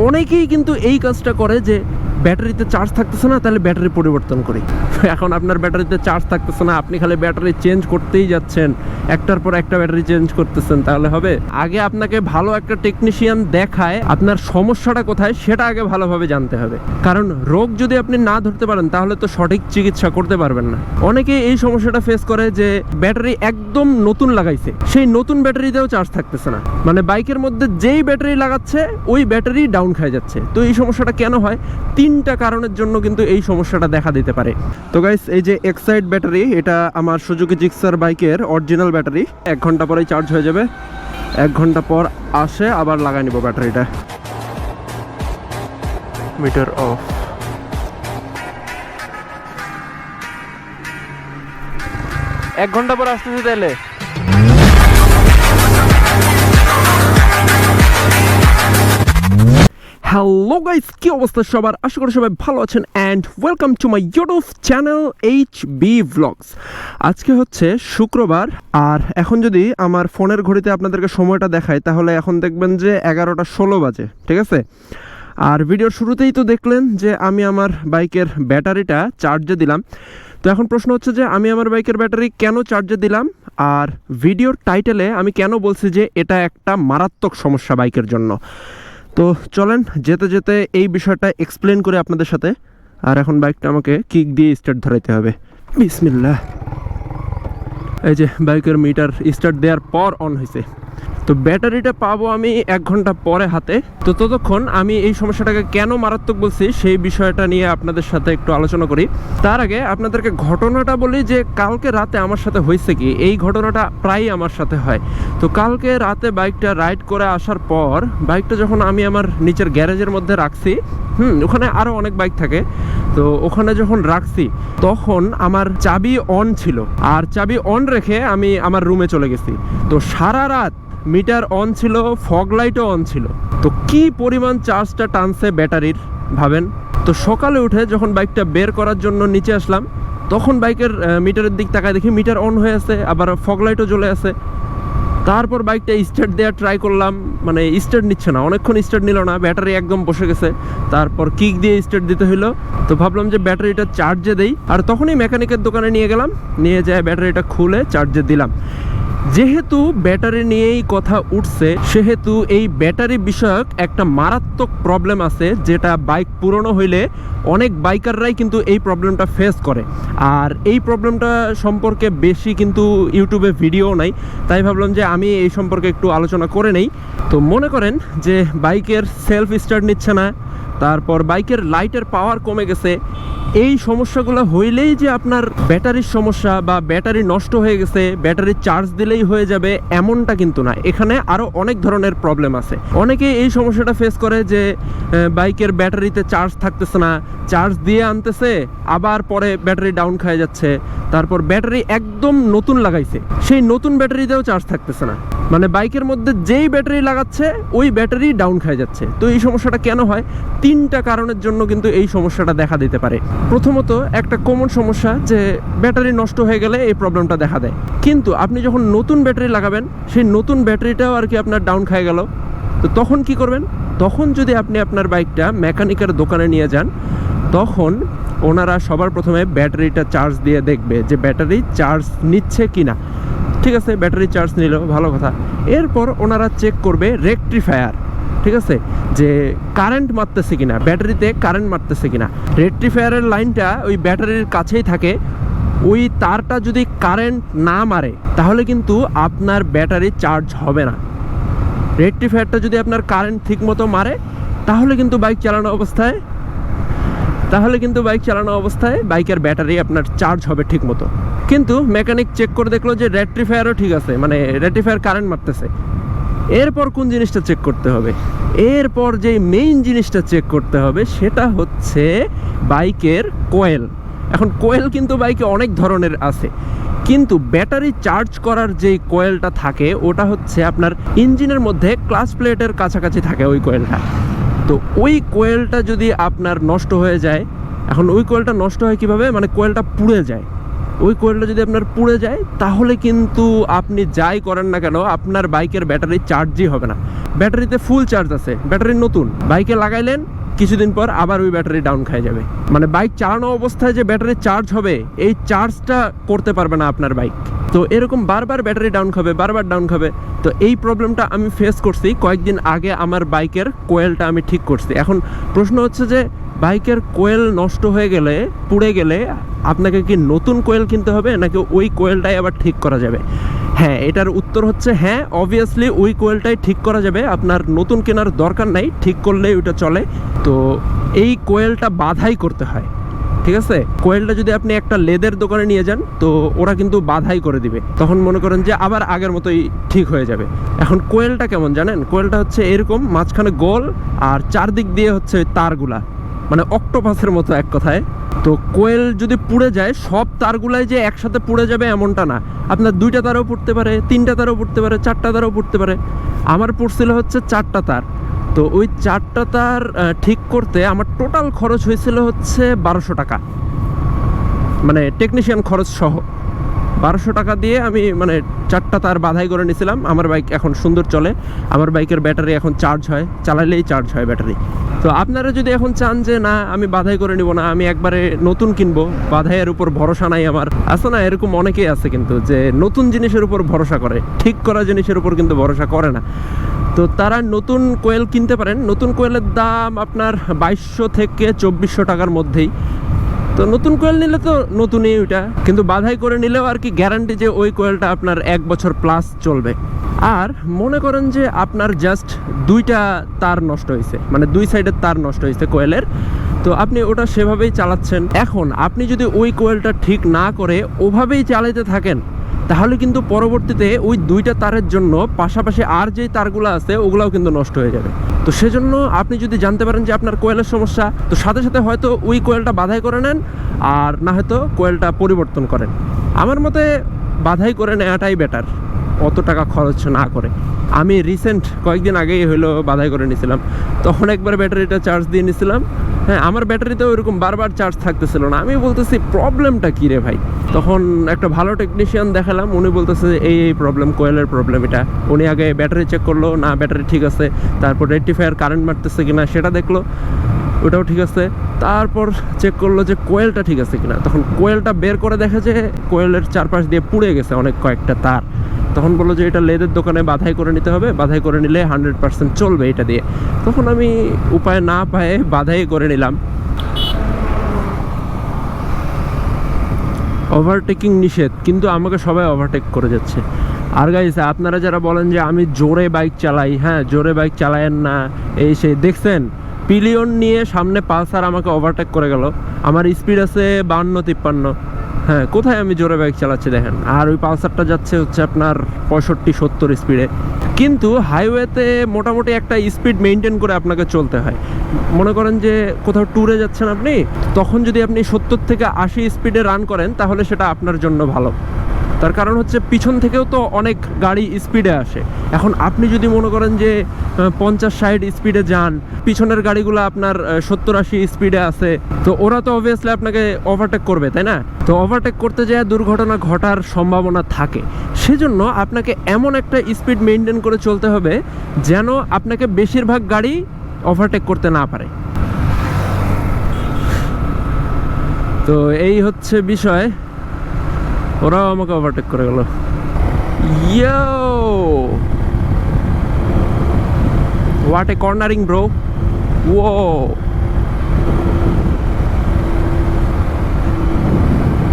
অনেকেই কিন্তু এই কাজটা করে যে ব্যাটারিতে চার্জ থাকতেছে না, তাহলে ব্যাটারি পরিবর্তন করি। এখন আপনার ব্যাটারিতে চার্জ থাকতেছে না, আপনি খালি ব্যাটারি চেঞ্জ করতেই যাচ্ছেন। একটার পর একটা ব্যাটারি চেঞ্জ করতেছেন, তাহলে হবে। আগে আপনাকে ভালো একটা টেকনিশিয়ান দেখায়, আপনার সমস্যাটা কোথায়, সেটা আগে ভালোভাবে জানতে হবে। কারণ রোগ যদি আপনি না ধরতে পারেন, তাহলে তো সঠিক চিকিৎসা করতে পারবেন না। অনেকে এই সমস্যাটা ফেস করে যে, ব্যাটারি একদম নতুন লাগাইছে। সেই নতুন ব্যাটারিতেও চার্জ থাকতেছে না। মানে বাইকের মধ্যে যেই ব্যাটারি লাগাচ্ছে, ওই ব্যাটারি ডাউন খাই যাচ্ছে। তো এই সমস্যাটা কেন হয়? তিনটা কারণের জন্য কিন্তু এই সমস্যাটা দেখা দিতে পারে। তো গাইস এই যে এক্সাইড ব্যাটারি এটা আমার সুজুকি জিক্সার বাইকের অরিজিনাল ব্যাটারি এক ঘণ্টা পরেই চার্জ হয়ে যাবে। এক ঘণ্টা পর আসে, আবার লাগাই নিব ব্যাটারিটা মিটার অফ এক ঘণ্টা পর আসতেছে তাহলে? হ্যালো গাইস কি অবস্থা সবার? আশা করি সবাই ভালো আছেন and welcome to my YouTube channel H B vlogs আজকে হচ্ছে শুক্রবার, আর এখন যদি আমার ফোনের ঘড়িতে আপনাদেরকে সময়টা দেখায় তাহলে এখন দেখবেন যে এগারোটা ষোলো বাজে, ঠিক আছে? আর ভিডিওর শুরুতেই তো দেখলেন যে আমি আমার বাইকের ব্যাটারিটা চার্জে দিলাম। তো এখন প্রশ্ন হচ্ছে যে আমি আমার বাইকের ব্যাটারি কেন চার্জে দিলাম? আর ভিডিওর টাইটেলে আমি কেন বলছি যে এটা একটা মারাত্মক সমস্যা বাইকের জন্য? তো চলেন যেতে যেতে এই বিষয়টা এক্সপ্লেন করে আপনাদের সাথে। আর এখন বাইকটা আমাকে কিক দিয়ে স্টার্ট ধরাইতে হবে। বিসমিল্লা এই যে বাইকের মিটার স্টার্ট দেওয়ার পর অন হয়েছে তো ব্যাটারিটা পাবো আমি এক ঘণ্টা পরে হাতে। তো ততক্ষণ আমি এই সমস্যাটাকে কেন মারাত্মক বলছি সেই বিষয়টা নিয়ে আপনাদের সাথে একটু আলোচনা করি। তার আগে আপনাদেরকে ঘটনাটা বলি যে কালকে রাতে আমার সাথে হয়েছে কি? এই ঘটনাটা প্রায়ই আমার সাথে হয়। তো কালকে রাতে বাইকটা রাইড করে আসার পর বাইকটা যখন আমি আমার নিচের গ্যারেজের মধ্যে রাখছি, হুম, ওখানে আরও অনেক বাইক থাকে। তো ওখানে যখন রাখছি, তখন আমার চাবি অন ছিল। আর চাবি অন রেখে আমি আমার রুমে চলে গেছি। তো সারা রাত মিটার অন ছিল, ফগ লাইটও অন ছিল। তো কি পরিমাণ চার্জটা টানছে ব্যাটারির, ভাবেন? তো সকালে উঠে যখন বাইকটা বের করার জন্য নিচে আসলাম, তখন বাইকের মিটারের দিক তাকায় দেখি মিটার অন হয়ে আছে, আবার ফগ লাইটও জ্বলে আছে। তারপর বাইকটা স্টার্ট দেওয়ার ট্রাই করলাম মানে স্টার্ট নিচ্ছে না, অনেকক্ষণ স্টার্ট নিল না, ব্যাটারি একদম বসে গেছে। তারপর কিক দিয়ে স্টার্ট দিতে হলো তো ভাবলাম যে ব্যাটারিটা চার্জে দেই। আর তখনই মেকানিকের দোকানে নিয়ে গেলাম, নিয়ে যায় ব্যাটারিটা খুলে চার্জে দিলাম। যেহেতু ব্যাটারি নিয়েই কথা উঠছে, সেহেতু এই ব্যাটারি বিষয়ক একটা মারাত্মক প্রবলেম আছে, যেটা বাইক পুরনো হইলে অনেক বাইকাররাই কিন্তু এই প্রবলেমটা ফেস করে। আর এই প্রবলেমটা সম্পর্কে বেশি কিন্তু ইউটিউবে ভিডিও নাই, তাই ভাবলাম যে আমি এই সম্পর্কে একটু আলোচনা করে নেই। তো মনে করেন যে বাইকের সেলফ স্টার্ট নিচ্ছে না, তারপর বাইকের লাইটের পাওয়ার কমে গেছে এই সমস্যাগুলো হইলেই যে আপনার ব্যাটারির সমস্যা বা ব্যাটারি নষ্ট হয়ে গেছে ব্যাটারি চার্জ দিলেই হয়ে যাবে, এমনটা কিন্তু না। এখানে আরও অনেক ধরনের প্রবলেম আছে। অনেকে এই সমস্যাটা ফেস করে যে বাইকের ব্যাটারিতে চার্জ থাকতেছে না, চার্জ দিয়ে আনতেছে, আবার পরে ব্যাটারি ডাউন খায় যাচ্ছে, তারপর ব্যাটারি একদম নতুন লাগাইছে। সেই নতুন ব্যাটারিতেও চার্জ থাকতেছে না। মানে বাইকের মধ্যে যেই ব্যাটারি লাগাচ্ছে, ওই ব্যাটারি ডাউন খায় যাচ্ছে। তো এই সমস্যাটা কেন হয়? তিনটা কারণের জন্য কিন্তু এই সমস্যাটা দেখা দিতে পারে। প্রথমত একটা কমন সমস্যা যে ব্যাটারি নষ্ট হয়ে গেলে এই প্রবলেমটা দেখা দেয়। কিন্তু আপনি যখন নতুন ব্যাটারি লাগাবেন, সেই নতুন ব্যাটারিটাও আর কি আপনার ডাউন খায় গেল। তো তখন কি করবেন? তখন যদি আপনি আপনার বাইকটা মেকানিকের দোকানে নিয়ে যান, তখন ওনারা সবার প্রথমে ব্যাটারিটা চার্জ দিয়ে দেখবে যে ব্যাটারি চার্জ নিচ্ছে কি না ঠিক আছে, ব্যাটারি চার্জ নিল, ভালো কথা। এরপর ওনারা চেক করবে রেকট্রিফায়ার ঠিক আছে? যে কারেন্ট মারতেছে কিনা ব্যাটারিতে কারেন্ট মারতেছে কিনা। রেকট্রিফায়ারের লাইনটা ওই ব্যাটারির কাছেই থাকে। ওই তারটা যদি কারেন্ট না মারে, তাহলে কিন্তু আপনার ব্যাটারি চার্জ হবে না। রেকট্রিফায়ারটা যদি আপনার কারেন্ট ঠিকমতো মারে, তাহলে কিন্তু বাইক চালানো অবস্থায়, তাহলে কিন্তু বাইক চালানো অবস্থায় বাইকের ব্যাটারি আপনার চার্জ হবে ঠিক মতো কিন্তু মেকানিক চেক করে দেখল যে রেট্রিফায়ারও ঠিক আছে মানে রেট্রিফায়ার কারেন্ট মারতেছে। এরপর কোন জিনিসটা চেক করতে হবে? এরপর যে মেইন জিনিসটা চেক করতে হবে সেটা হচ্ছে বাইকের কোয়েল এখন কোয়েল কিন্তু বাইকে অনেক ধরনের আছে। কিন্তু ব্যাটারি চার্জ করার যে কোয়েলটা থাকে, ওটা হচ্ছে আপনার ইঞ্জিনের মধ্যে ক্লাস প্লেটের কাছাকাছি থাকে ওই কোয়েলটা তো ওই কোয়েলটা যদি আপনার নষ্ট হয়ে যায়, এখন ওই কোয়েলটা নষ্ট হয় কীভাবে? মানে কোয়েলটা পুড়ে যায়। ওই কোয়েলটা যদি আপনার পুড়ে যায়, তাহলে কিন্তু আপনি যাই করেন না কেন, আপনার বাইকের ব্যাটারি চার্জই হবে না। ব্যাটারিতে ফুল চার্জ আছে, ব্যাটারি নতুন। বাইকে লাগাইলেন, কিছুদিন পর আবার ওই ব্যাটারি ডাউন খাই যাবে। মানে বাইক চালানো অবস্থায় যে ব্যাটারি চার্জ হবে, এই চার্জটা করতে পারবে না আপনার বাইক। তো এরকম বারবার ব্যাটারি ডাউন খাবে, বারবার ডাউন খাবে। তো এই প্রবলেমটা আমি ফেস করছি, কয়েকদিন আগে আমার বাইকের কোয়েলটা আমি ঠিক করছি। এখন প্রশ্ন হচ্ছে যে বাইকের কোয়েল নষ্ট হয়ে গেলে, পুড়ে গেলে আপনাকে কি নতুন কোয়েল কিনতে হবে নাকি ওই কোয়েলটাই আবার ঠিক করা যাবে? হ্যাঁ এটার উত্তর হচ্ছে হ্যাঁ অবভিয়াসলি ওই কোয়েলটাই ঠিক করা যাবে। আপনার নতুন কেনার দরকার নাই, ঠিক করলেই ওটা চলে। তো এই কোয়েলটা বাধাই করতে হয়, ঠিক আছে? কোয়েলটা যদি আপনি একটা লেদের দোকানে নিয়ে যান, তো ওরা কিন্তু বাধাই করে দিবে। তখন মনে করেন যে আবার আগের মতোই ঠিক হয়ে যাবে। এখন কোয়েলটা কেমন জানেন? কোয়েলটা হচ্ছে এরকম, মাঝখানে গোল, আর চারদিক দিয়ে হচ্ছে তারগুলা। মানে অক্টোপাসের মতো এক কথায়। তো কোয়েল যদি পুড়ে যায়, সব তারগুলাই যে একসাথে পুড়ে যাবে এমনটা না। আপনার দুইটা তারও পুড়তে পারে, তিনটা তারও পুড়তে পারে, চারটা তারও পুড়তে পারে। আমার পড়ছিল হচ্ছে চারটা তার। তো ওই চারটা তার ঠিক করতে আমার টোটাল খরচ হয়েছিল হচ্ছে বারোশো টাকা। মানে টেকনিশিয়ান খরচ সহ। বারোশো টাকা দিয়ে আমি মানে চারটা তার বাধাই করে নিয়েছিলাম। আমার বাইক এখন সুন্দর চলে। আমার বাইকের ব্যাটারি এখন চার্জ হয়। চালাইলেই চার্জ হয় ব্যাটারি। তো আপনারা যদি এখন চান যে, না, আমি বাধাই করে নিব না, আমি একবারে নতুন কিনবো। বাধাইয়ের উপর ভরসা নাই আমার। আছে না, এরকম অনেকেই আছে কিন্তু যে, নতুন জিনিসের উপর ভরসা করে। ঠিক করা জিনিসের উপর কিন্তু ভরসা করে না। তো তারা নতুন কোয়েল কিনতে পারেন। নতুন কোয়েলের দাম আপনার বাইশশো থেকে চব্বিশশো টাকার মধ্যেই। তো নতুন কোয়েল নিলে তো নতুনই ওইটা। কিন্তু বাধাই করে নিলেও আর কি গ্যারান্টি যে ওই কোয়েলটা আপনার এক বছর প্লাস চলবে। আর মনে করেন যে আপনার জাস্ট দুইটা তার নষ্ট হয়েছে। মানে দুই সাইডের তার নষ্ট হয়েছে কোয়েলের। তো আপনি ওটা সেভাবেই চালাচ্ছেন। এখন আপনি যদি ওই কোয়েলটা ঠিক না করে ওভাবেই চালাতে থাকেন, তাহলে কিন্তু পরবর্তীতে ওই দুইটা তারের জন্য পাশাপাশি আর যেই তারগুলো আছে, ওগুলাও কিন্তু নষ্ট হয়ে যাবে। তো সেজন্য আপনি যদি জানতে পারেন যে আপনার কোয়েলের সমস্যা, তো সাথে সাথে হয়তো ওই কোয়েলটা বাধাই করে নেন আর না হয়তো কোয়েলটা পরিবর্তন করেন। আমার মতে বাধাই করে নেওয়াটাই বেটার অত টাকা খরচ না করে। আমি রিসেন্ট কয়েকদিন আগেই হলো বাধাই করে নিয়েছিলাম তখন একবার ব্যাটারিটা চার্জ দিয়ে নিয়েছিলাম হ্যাঁ আমার ব্যাটারিতে ওইরকম বারবার চার্জ থাকতেছিল না। আমি বলতেছি প্রবলেমটা কী রে ভাই? তখন একটা ভালো টেকনিশিয়ান দেখালাম। উনি বলতেছে, এই এই প্রবলেম কোয়েলের প্রবলেম এটা। উনি আগে ব্যাটারি চেক করল, না, ব্যাটারি ঠিক আছে। তারপর রেক্টিফায়ার কারেন্ট মারতেছে কিনা সেটা দেখল। ওটাও ঠিক আছে। তারপর চেক করল যে কোয়েলটা ঠিক আছে কিনা। তখন কোয়েলটা বের করে দেখে যে কোয়েলের চারপাশ দিয়ে পুড়ে গেছে অনেক কয়েকটা তার। তখন বলল যে এটা লেদের দোকানে বাধাই করে নিতে হবে, বাধাই করে নিলে হান্ড্রেড পার্সেন্ট চলবে এটা দিয়ে। তখন আমি উপায় না পায়ে বাধাই করে নিলাম। ওভারটেকিং নিষেধ, কিন্তু আমাকে সবাই ওভারটেক করে যাচ্ছে। আর গাইস আপনারা যারা বলেন যে আমি জোরে বাইক চালাই হ্যাঁ জোরে বাইক চালায়েন না, এই সেই, দেখছেন? পিলিয়ন নিয়ে সামনে পালসার আমাকে ওভারটেক করে গেল। আমার স্পিড আছে বান্ন তিপ্পান্ন। হ্যাঁ কোথায় আমি জোরে বাইক চালাচ্ছি দেখেন? আর ওই পালসারটা যাচ্ছে হচ্ছে আপনার পঁয়ষট্টি, সত্তর স্পিডে কিন্তু হাইওয়েতে মোটামুটি একটা স্পিড মেনটেন করে আপনাকে চলতে হয়। মনে করেন যে কোথাও ট্যুরে যাচ্ছেন আপনি, তখন যদি আপনি সত্তর থেকে আশি স্পিডে রান করেন, তাহলে সেটা আপনার জন্য ভালো। তার কারণ হচ্ছে পিছন থেকেও তো অনেক গাড়ি স্পিডে আসে। এখন আপনি যদি মনে করেন যে পঞ্চাশ ষাট স্পিডে যান, পিছনের গাড়িগুলো আপনার সত্তর আশি স্পিডে আছে, তো ওরা তো অবভিয়াসলি আপনাকে ওভারটেক করবে, তাই না? তো ওভারটেক করতে যায়, দুর্ঘটনা ঘটার সম্ভাবনা থাকে। সেজন্য আপনাকে এমন একটা স্পিড মেনটেন করে চলতে হবে, যেন আপনাকে বেশিরভাগ গাড়ি ওভারটেক করতে না পারে। তো এই হচ্ছে বিষয়। ওরাও আমাকে ওভারটেক করে গেল yo what a cornering bro O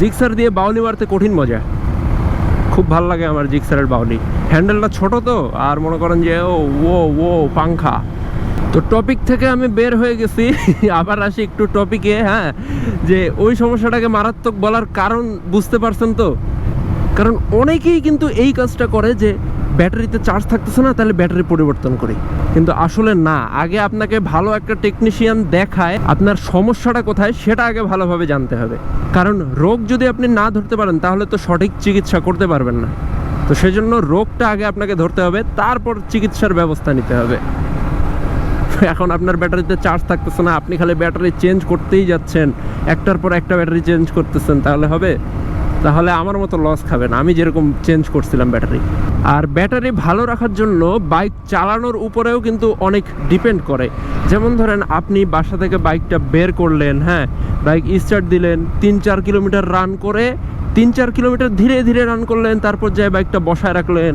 Gixxer দিয়ে বাউলি মারতে কঠিন মজা। খুব ভালো লাগে আমার জিক্সারের বাউলি হ্যান্ডেলটা ছোট তো, আর মনে করেন যে, ও ও ও, পাংখা। তো টপিক থেকে আমি বের হয়ে গেছি। আবার আসি একটু টপিকে হ্যাঁ? যে ওই সমস্যাটাকে মারাত্মক বলার কারণ বুঝতে পারছেন তো? কারণ অনেকেই কিন্তু এই কাজটা করে যে ব্যাটারিতে চার্জ থাকতেছে না, তাহলে ব্যাটারি পরিবর্তন করি। কিন্তু আসলে না। আগে আপনাকে ভালো একটা টেকনিশিয়ান দেখায় আপনার সমস্যাটা কোথায়, সেটা আগে ভালোভাবে জানতে হবে। কারণ রোগ যদি আপনি না ধরতে পারেন, তাহলে তো সঠিক চিকিৎসা করতে পারবেন না। তো সেজন্য রোগটা আগে আপনাকে ধরতে হবে, তারপর চিকিৎসার ব্যবস্থা নিতে হবে। এখন আপনার ব্যাটারিতে চার্জ থাকতেছে না, আপনি খালি ব্যাটারি চেঞ্জ করতেই যাচ্ছেন। একটার পর একটা ব্যাটারি চেঞ্জ করতেছেন, তাহলে হবে? তাহলে আমার মতো লস খাবেন, আমি যেরকম চেঞ্জ করছিলাম ব্যাটারি। আর ব্যাটারি ভালো রাখার জন্য বাইক চালানোর উপরেও কিন্তু অনেক ডিপেন্ড করে। যেমন ধরেন, আপনি বাসা থেকে বাইকটা বের করলেন হ্যাঁ? বাইক স্টার্ট দিলেন, তিন চার কিলোমিটার রান করে, তিন চার কিলোমিটার ধীরে ধীরে রান করলেন, তারপর যায় বাইকটা বসায় রাখলেন,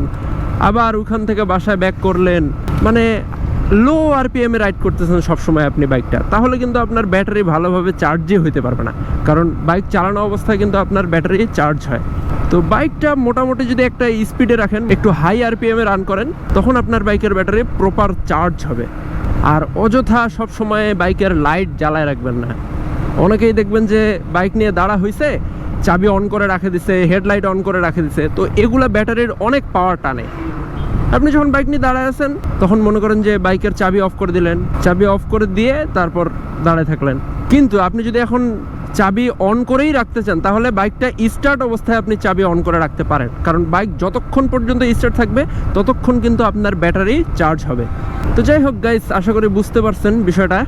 আবার ওখান থেকে বাসায় ব্যাক করলেন। মানে লো আরপিএম এ রাইড করতেছেন সবসময় আপনি বাইকটা তাহলে কিন্তু আপনার ব্যাটারি ভালোভাবে চার্জই হইতে পারবে না। কারণ বাইক চালানো অবস্থায় কিন্তু আপনার ব্যাটারি চার্জ হয়। তো বাইকটা মোটামুটি যদি একটা স্পিডে রাখেন, একটু হাই আরপিএম এ রান করেন, তখন আপনার বাইকের ব্যাটারি প্রপার চার্জ হবে। আর অযথা সবসময় বাইকের লাইট জ্বালায় রাখবেন না। অনেকেই দেখবেন যে বাইক নিয়ে দাঁড়া হইছে, চাবি অন করে রাখে দিছে হেডলাইট অন করে রাখে দিছে, তো এগুলা ব্যাটারির অনেক পাওয়ার টানে। আপনি যখন বাইক নিয়ে দাঁড়ায় আছেন, তখন মনে করেন যে বাইকের চাবি অফ করে দিলেন। চাবি অফ করে দিয়ে তারপর দাঁড়ায় থাকলেন। কিন্তু আপনি যদি এখন চাবি অন করেই রাখতে চান, তাহলে বাইকটা স্টার্ট অবস্থায় আপনি চাবি অন করে রাখতে পারেন। কারণ বাইক যতক্ষণ পর্যন্ত স্টার্ট থাকবে, ততক্ষণ কিন্তু আপনার ব্যাটারি চার্জ হবে। তো যাই হোক গাইস আশা করি বুঝতে পারছেন বিষয়টা।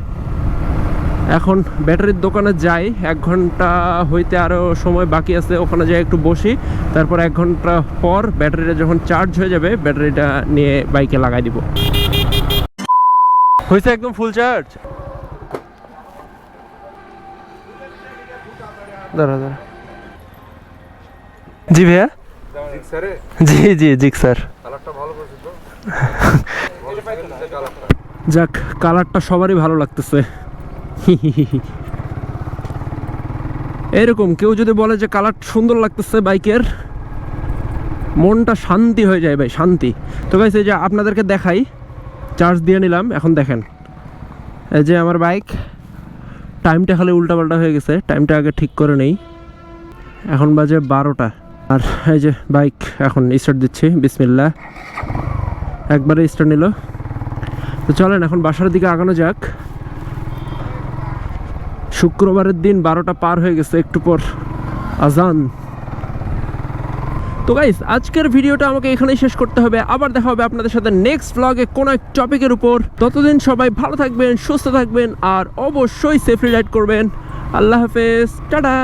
এখন ব্যাটারির দোকানে যাই। এক ঘণ্টা হইতে আরও সময় বাকি আছে ওখানে যাই একটু বসি। তারপর এক ঘণ্টা পর ব্যাটারিটা যখন চার্জ হয়ে যাবে ব্যাটারিটা নিয়ে বাইকে লাগাই দিব। হয়েছে একদম ফুল চার্জ দাঁড়া দাঁড়া। জি ভাইয়া? জি জি জি স্যার। কালারটা ভালো করছে তো। কালারটা যাক কালারটা সবারই ভালো লাগতেছে। এরকম কেউ যদি বলে যে কালার সুন্দর লাগতেছে বাইকের, মনটা শান্তি হয়ে যায় ভাই, শান্তি। তো গাইস এই যে আপনাদেরকে দেখাই চার্জ দিয়ে নিলাম, এখন দেখেন। এই যে আমার বাইক টাইমটা খালি উল্টাপাল্টা হয়ে গেছে টাইমটা আগে ঠিক করে নেই। এখন বাজে বারোটা, আর এই যে বাইক এখন স্টার্ট দিচ্ছি বিসমিল্লা একবারে স্টার্ট নিল। তো চলেন, এখন বাসার দিকে আগানো যাক। শুক্রবারের দিন বারোটা পার হয়ে গেছে, একটু পর। আজান। তো গাইস আজকের ভিডিওটা আমাকে এখানেই শেষ করতে হবে। আবার দেখা হবে আপনাদের সাথে নেক্সট ব্লগে কোনো এক টপিকের উপর। ততদিন সবাই ভালো থাকবেন, সুস্থ থাকবেন, আর অবশ্যই সেফলি রাইড করবেন। আল্লাহ হাফেজ, টাটা!